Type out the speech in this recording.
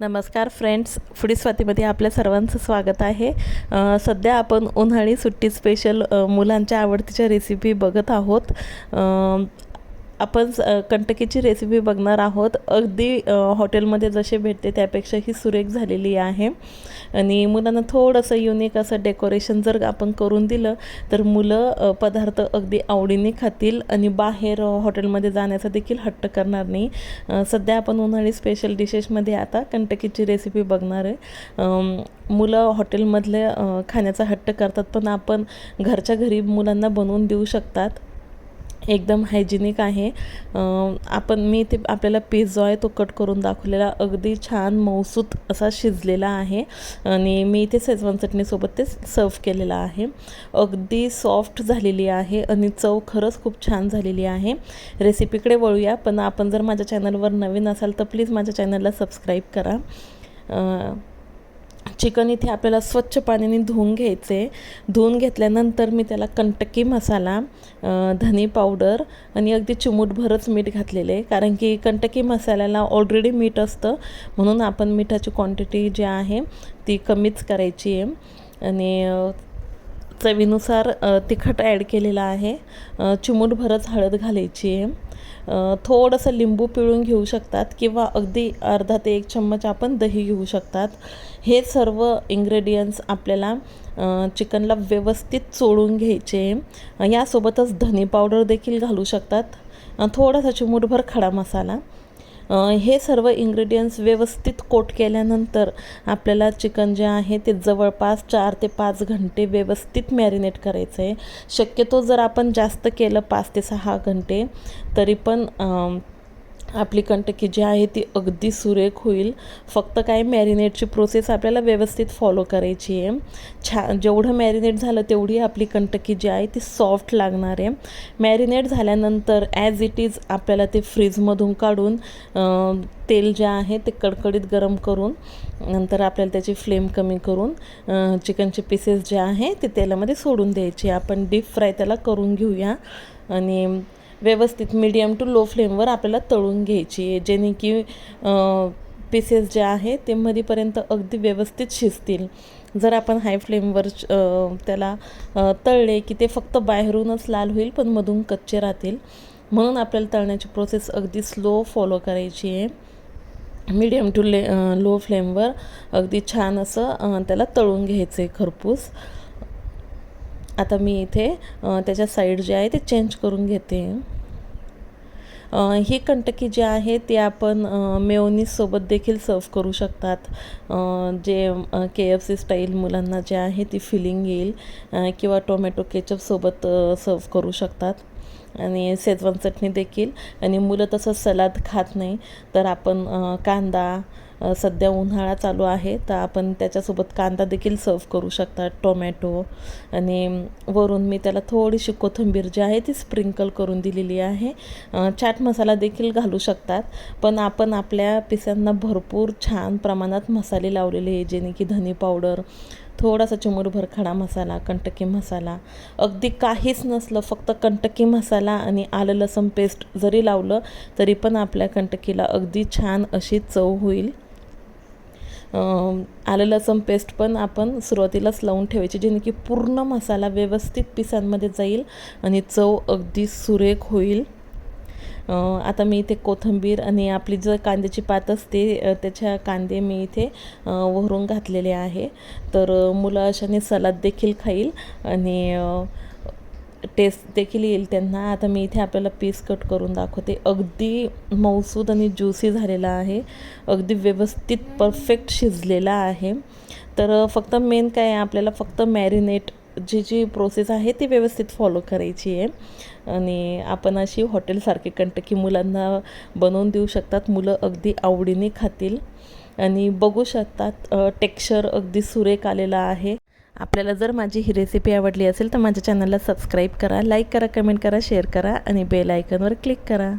नमस्कार friends foodie स्वातीमध्ये आपल्या सर्वांचं स्वागत आहे. सध्या आपण उन्हाळी सुट्टी स्पेशल मुलांच्या आवडतीच्या रेसिपी बघत आहोत. आपण स- कंटकीची रेसिपी बघणार आहोत. अगदी हॉटेलमध्ये जसे भेटते त्यापेक्षा ही सुरेख झालेली आहे. आणि मुलांना थोडंसं युनिक असं डेकोरेशन जर आपण करून दिलं तर मुलं पदार्थ अगदी आवडीने खातील आणि बाहेर हॉटेलमध्ये जाण्याचा देखील हट्ट करणार नाही. सध्या आपण उन्हाळी स्पेशल डिशेसमध्ये आता कंटकीची रेसिपी बघणार आहे. मुलं हॉटेलमधले खाण्याचा हट्ट करतात पण आपण घरच्या घरी मुलांना बनवून देऊ शकतात. एकदम हायजिनिक आहे. आपण मी ते आपल्याला पिझ्झा आहे तो कट करून दाखवलेला. अगदी छान मौसूत असा शिजलेला आहे. आणि मी इथे शेजवान चटणीसोबत ते सर्व केलेलं आहे. अगदी सॉफ्ट झालेली आहे आणि चव खरंच खूप छान झालेली आहे. रेसिपीकडे वळूया पण आपण जर माझ्या चॅनलवर नवीन असाल तर प्लीज माझ्या चॅनलला सबस्क्राईब करा. चिकन इथे आपल्याला स्वच्छ पाण्याने धुवून घ्यायचे. धुवून घेतल्यानंतर मी त्याला कंटकी मसाला धने पावडर आणि अगदी चिमूटभरच मीठ घातलेले. कारण की कंटकी मसाल्याला ऑलरेडी मीठ असतं. म्हणून आपण मिठाची क्वांटिटी जी आहे ती कमीच करायची आहे. आणि चवीनुसार तिखट ॲड केलेलं आहे. चिमूटभरच हळद घालायची आहे. थोडंसं लिंबू पिळून घेऊ शकतात किंवा अगदी अर्धा ते एक चम्मच आपण दही घेऊ शकतात. हे सर्व इंग्रेडियंट्स आपल्याला चिकनला व्यवस्थित चोळून घ्यायचे यासोबतच धने पावडर देखील घालू शकतात. थोडासा चिमूटभर खडा मसाला. हे सर्व इंग्रेडियंट्स व्यवस्थित कोट केल्यानंतर आपल्याला चिकन जे आहे ते जवळपास चार ते पाच घंटे व्यवस्थित मॅरिनेट करायचं आहे शक्यतो जर आपण जास्त केलं पाच ते सहा घंटे तरी पण आपली कंटकी जी आहे ती अगदी सुरेख होईल. फक्त काय मॅरिनेटची प्रोसेस आपल्याला व्यवस्थित फॉलो करायची आहे. छान जेवढं मॅरिनेट झालं तेवढी आपली कंटकी जी आहे ती सॉफ्ट लागणार आहे. मॅरिनेट झाल्यानंतर ॲज इट इज आपल्याला ते फ्रीजमधून काढून तेल जे आहे ते कडकडीत गरम करून नंतर आपल्याला त्याची फ्लेम कमी करून चिकनचे पीसेस जे आहे ते तेलामध्ये सोडून द्यायचे. आपण डीप फ्राय त्याला करून घेऊया. आणि व्यवस्थित मीडियम टू लो फ्लेमवर आपल्याला तळून घ्यायची आहे. जेणे की पीसेस जे आहे ते मधीपर्यंत अगदी व्यवस्थित शिजतील. जर आपण हाय फ्लेमवर त्याला तळले की ते फक्त बाहेरूनच लाल होईल पण मधून कच्चे राहतील. म्हणून आपल्याला तळण्याची प्रोसेस अगदी स्लो फॉलो करायची आहे. मीडियम टू ले लो फ्लेमवर अगदी छान असं त्याला तळून घ्यायचं आहे खरपूस. आता मी इथे त्याच्या साईड जे आहे ते चेंज करून घेते. ही कंटकी जी आहे ती आपण मेयोनीजसोबत देखील सर्व करू शकतात. जे के एफ सी स्टाईल मुलांना जे आहे ती फिलिंग येईल किंवा टोमॅटो केचपसोबत सर्व करू शकतात. आणि शेजवान चटणी देखील. आणि मुलं तसं सलाद खात नाही. तर आपण कांदा सध्या उन्हाळा चालू आहे. तर आपण त्याच्यासोबत कांदा देखील सर्व करू शकतात टोमॅटो आणि वरून मी त्याला थोडीशी कोथिंबीर जी आहे ती स्प्रिंकल करून दिलेली आहे. चाट मसाला देखील घालू शकतात. पण आपण आपल्या पिसांना भरपूर छान प्रमाणात मसाले लावलेले आहे. जेणे की धने पावडर थोडासा चिमूटभर खडा मसाला कंटकी मसाला. अगदी काहीच नसलं फक्त कंटकी मसाला आणि आलं लसण पेस्ट जरी लावलं तरी पण आपल्या कंटकीला अगदी छान अशी चव होईल. आलं लसण पेस्ट पण आपण सुरुवातीलाच लावून ठेवायची जेणे की पूर्ण मसाला व्यवस्थित पिसांमध्ये जाईल आणि चव अगदी सुरेख होईल. आता मी इथे कोथिंबीर आणि आपली जर कांद्याची पात असते त्याच्या कांदे मी इथे वरून घातलेले आहे. तर मुलं अशाने सलाद देखील खाईल आणि टेस्ट देखील येईल त्यांना. आता मी इथे आपल्याला पीस कट करून दाखवते. अगदी मौसूद आणि ज्युसी झालेला आहे. अगदी व्यवस्थित परफेक्ट शिजलेला आहे. तर फक्त मेन काय आहे आपल्याला फक्त मॅरिनेट जी जी प्रोसेस आहे ती व्यवस्थित फॉलो करायची आहे. आणि आपण अशी हॉटेलसारखी कंटकी मुलांना बनवून देऊ शकतात. मुलं अगदी आवडीने खातील. आणि बघू शकतात टेक्स्चर अगदी सुरेख आलेला आहे. आपल्याला जर माझी ही रेसिपी आवडली असेल तर माझ्या चॅनलला सबस्क्राईब करा लाईक करा कमेंट करा शेअर करा आणि बेल आयकनवर क्लिक करा.